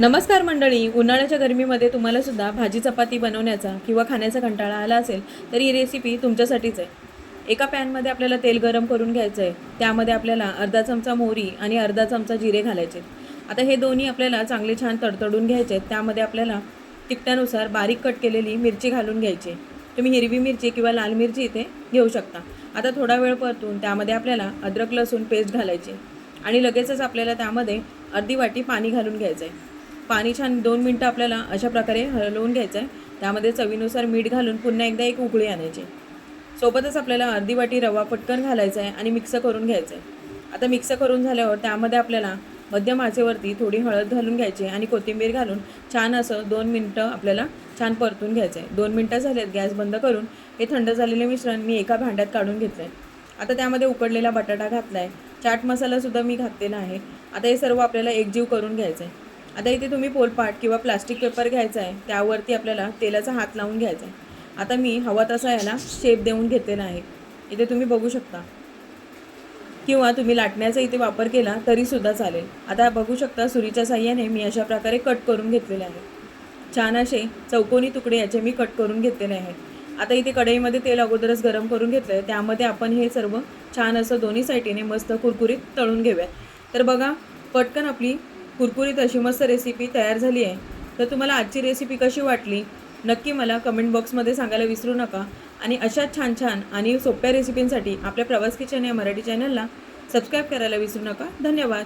नमस्कार मंडळी उन्हाळ्याच्या गरमीमध्ये तुम्हाला सुद्धा भाजी चपाती बनवण्याचा किंवा खाण्याचा कंटाळा आला असेल तर ही रेसिपी तुमच्यासाठीच आहे. एका पॅनमध्ये आपल्याला तेल गरम करून घ्यायचं आहे त्यामध्ये आपल्याला अर्धा चमचा मोहरी आणि अर्धा चमचा जिरे घालायचे. आता हे दोन्ही आपल्याला चांगले छान तडतडून घ्यायचे आहेत त्यामध्ये आपल्याला तिखटानुसार बारीक कट केलेली मिरची घालून घ्यायची. तुम्ही हिरवी मिरची किंवा लाल मिरची इथे घेऊ शकता. आता थोडा वेळ परतून त्यामध्ये आपल्याला अद्रक लसूण पेस्ट घालायची. आणि लगेचच आपल्याला त्यामध्ये अर्धी वाटी पाणी घालून घ्यायचं आहे पाणी छान दोन मिनटं आपल्याला अशा प्रकारे हलवून घ्यायचं आहे. त्यामध्ये चवीनुसार मीठ घालून पुन्हा एकदा एक उकळी आणायची. सोबतच आपल्याला अर्धी वाटी रवा पटकन घालायचा आहे आणि मिक्स करून घ्यायचं आहे. आता मिक्स करून झाल्यावर त्यामध्ये आपल्याला मध्यम आचेवरती थोडी हळद घालून घ्यायची आणि कोथिंबीर घालून छान असं दोन मिनटं आपल्याला छान परतून घ्यायचं आहे. दोन मिनटं झालेत गॅस बंद करून हे थंड झालेले मिश्रण मी एका भांड्यात काढून घेतलं आहे. आता त्यामध्ये उकडलेला बटाटा घातला आहे. चाट मसालासुद्धा मी घातलेला आहे. आता हे सर्व आपल्याला एकजीव करून घ्यायचं आहे. आता इथे तुम्ही पोलपाट किंवा प्लास्टिक पेपर घ्यायचा आहे त्यावरती आपल्याला तेलाचा हात लावून घ्यायचा आहे आता मी हवा तसा याला शेप देऊन घेतलेला आहे इथे तुम्ही बघू शकता. किंवा तुम्ही लाटण्याचा इथे वापर केला तरीसुद्धा चालेल. आता बघू शकता सुरीच्या साह्याने मी अशा प्रकारे कट करून घेतलेले आहे. छान असे चौकोनी तुकडे याचे मी कट करून घेतलेले आहेत आता इथे कढईमध्ये तेल अगोदरच गरम करून घेतलं आहे त्यामध्ये आपण हे सर्व छान असं दोन्ही साईटीने मस्त कुरकुरीत तळून घेऊया. तर बघा पटकन आपली कुरकुरीत अशी मस्त रेसिपी तयार झाली आहे. तर तुम्हाला आजची रेसिपी कशी वाटली? नक्की मला कमेंट बॉक्समध्ये सांगायला विसरू नका. आणि अशाच छान छान आणि सोप्या रेसिपींसाठी आपल्या प्रवास किचन या मराठी चॅनलला सबस्क्राईब करायला विसरू नका. धन्यवाद.